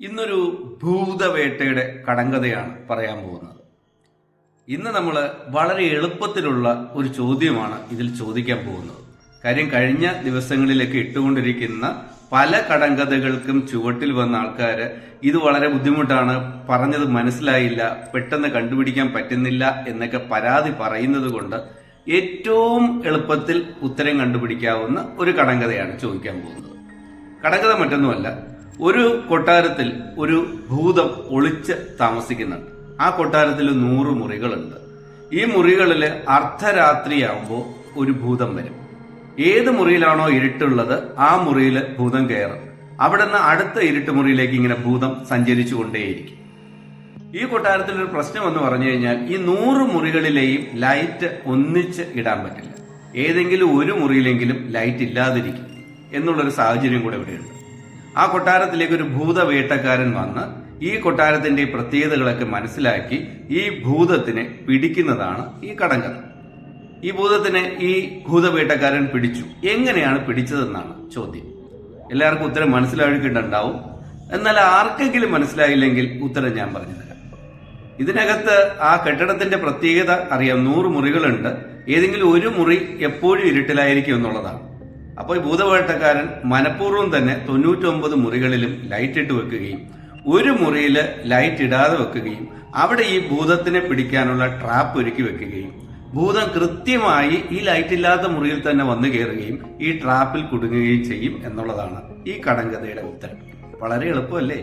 ഇന്നൊരു ഭൂതവേട്ടയുടെ കടങ്കഥയാണ് പറയാൻ പോകുന്നത്. ഇന്ന് നമ്മൾ വളരെ എളുപ്പത്തിലുള്ള ഒരു ചോദ്യമാണ് ഇതിൽ ചോദിക്കാൻ പോകുന്നത്. കാര്യം കഴിഞ്ഞ ദിവസങ്ങളിലൊക്കെ ഇട്ടുകൊണ്ടിരിക്കുന്ന പല കടങ്കഥകൾക്കും ചുവട്ടിൽ വന്ന ആൾക്കാർ ഇത് വളരെ ബുദ്ധിമുട്ടാണ് പറഞ്ഞത് മനസ്സിലായില്ല പെട്ടെന്ന് കണ്ടുപിടിക്കാൻ പറ്റുന്നില്ല എന്നൊക്കെ പരാതി പറയുന്നത് കൊണ്ട് ഏറ്റവും എളുപ്പത്തിൽ ഉത്തരം കണ്ടുപിടിക്കാവുന്ന ഒരു കടങ്കഥയാണ് ചോദിക്കാൻ പോകുന്നത്. കടങ്കഥ മറ്റൊന്നുമല്ല ഒരു കൊട്ടാരത്തിൽ ഒരു ഭൂതം ഒളിച്ച് താമസിക്കുന്നുണ്ട്. ആ കൊട്ടാരത്തിൽ നൂറ് മുറികളുണ്ട്. ഈ മുറികളിൽ അർദ്ധരാത്രിയാകുമ്പോൾ ഒരു ഭൂതം വരും. ഏത് മുറിയിലാണോ ഇരുട്ടുള്ളത് ആ മുറിയിൽ ഭൂതം കയറും. അവിടെ നിന്ന് അടുത്ത ഇരുട്ട് മുറിയിലേക്ക് ഇങ്ങനെ ഭൂതം സഞ്ചരിച്ചു കൊണ്ടേയിരിക്കും ഈ കൊട്ടാരത്തിൽ ഒരു പ്രശ്നം എന്ന് പറഞ്ഞു കഴിഞ്ഞാൽ ഈ നൂറ് മുറികളിലെയും ലൈറ്റ് ഒന്നിച്ച് ഇടാൻ പറ്റില്ല. ഏതെങ്കിലും ഒരു മുറിയിലെങ്കിലും ലൈറ്റ് ഇല്ലാതിരിക്കും. എന്നുള്ളൊരു സാഹചര്യം കൂടെ ഇവിടെയുണ്ട്. ആ കൊട്ടാരത്തിലേക്ക് ഒരു ഭൂതവേട്ടക്കാരൻ വന്ന് ഈ കൊട്ടാരത്തിന്റെ പ്രത്യേകതകളൊക്കെ മനസ്സിലാക്കി ഈ ഭൂതത്തിനെ പിടിക്കുന്നതാണ് ഈ കടങ്കഥ. ഈ ഭൂതത്തിനെ ഈ ഭൂതവേട്ടക്കാരൻ പിടിച്ചു. എങ്ങനെയാണ് പിടിച്ചതെന്നാണ് ചോദ്യം. എല്ലാവർക്കും ഉത്തരം മനസ്സിലാക്കിയിട്ടുണ്ടാവും എന്നാൽ ആർക്കെങ്കിലും മനസ്സിലായില്ലെങ്കിൽ ഉത്തരം ഞാൻ പറഞ്ഞുതരാം. ഇതിനകത്ത് ആ കെട്ടിടത്തിന്റെ പ്രത്യേകത അറിയാം. നൂറ് മുറികളുണ്ട്. ഏതെങ്കിലും ഒരു മുറി എപ്പോഴും ഇരുട്ടിലായിരിക്കും എന്നുള്ളതാണ്. അപ്പോൾ ഈ ഭൂതവേട്ടക്കാരൻ മനഃപൂർവം തന്നെ തൊണ്ണൂറ്റൊമ്പത് മുറികളിലും ലൈറ്റ് ഇട്ട് വെക്കുകയും ഒരു മുറിയിൽ ലൈറ്റ് ഇടാതെ വെക്കുകയും അവിടെ ഈ ഭൂതത്തിനെ പിടിക്കാനുള്ള ട്രാപ്പ് ഒരുക്കി വെക്കുകയും ഭൂതം കൃത്യമായി ഈ ലൈറ്റ് ഇല്ലാത്ത മുറിയിൽ തന്നെ വന്നു കയറുകയും ഈ ട്രാപ്പിൽ കുടുങ്ങുകയും ചെയ്യും എന്നുള്ളതാണ് ഈ കടങ്കഥയുടെ ഉത്തരം. വളരെ എളുപ്പമല്ലേ?